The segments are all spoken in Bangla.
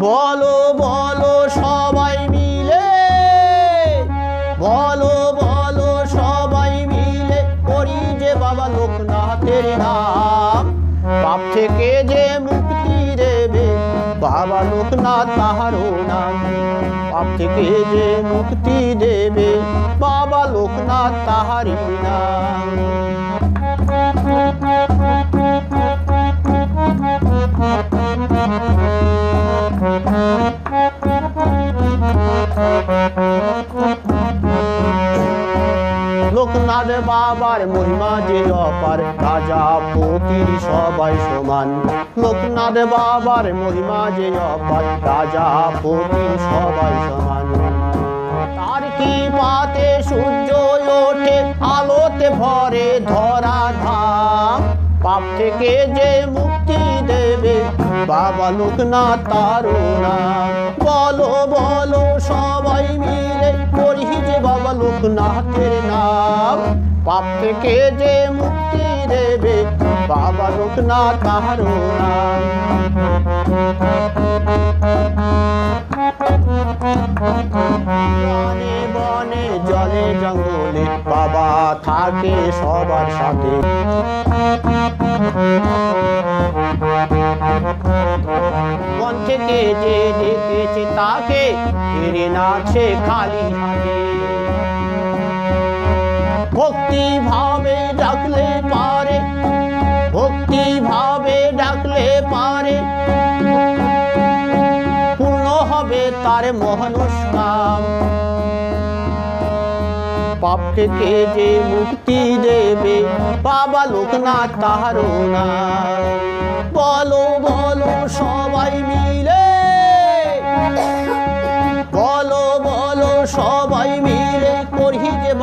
বলো বলো সবাই মিলে। বলো বলো সবাই মিলে করি যে বাবা লোকনাথের নাম। পাপ থেকে যে মুক্তি দেবে, বাবা লোকনাথ তাহারও নাম। পাপ থেকে যে মুক্তি দেবে, বাবা লোকনাথ তাহারই নাম। লোকনাথ বাবার মহিমা যে অপার, রাজা সবাই সমান। বাবার মহিমা যে অপার, রাজা সবাই সমান। তার কি পাতে সূর্য ওঠে, আলোতে ভরে ধরা ধাম। পাপ থেকে যে মুক্তি বাবা লোকনাথ নাম বলো বলো, সবাই মিলে করি যে বাবা লোকনাথের নাম। পাপ থেকে যে মুক্তি দেবে বাবা লোকনাথ বনে বনে, জলে, জঙ্গলে বাবা থাকে সবার সাথে। থেকে যে ডেকেছে তাকে ফিরে নাছে খালি হাতে। ভক্তি ভাবে ডাকলে পারে, ভক্তি ভাবে ডাকলে পারে। পূর্ণ হবে তার মহানুষ্কাম। পাপ থেকে যে মুক্তি দেবে, বাবা লোকনাথ তাহারও না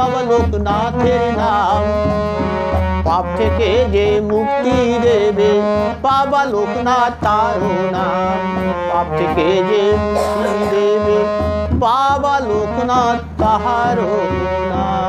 করি যে বাবা লোকনাথের নাম পাপ থেকে যে মুক্তি দেবে বাবা লোকনাথ তারও নাম পাপ থেকে যে মুক্তি দেবে বাবা লোকনাথ তাহারও নাম।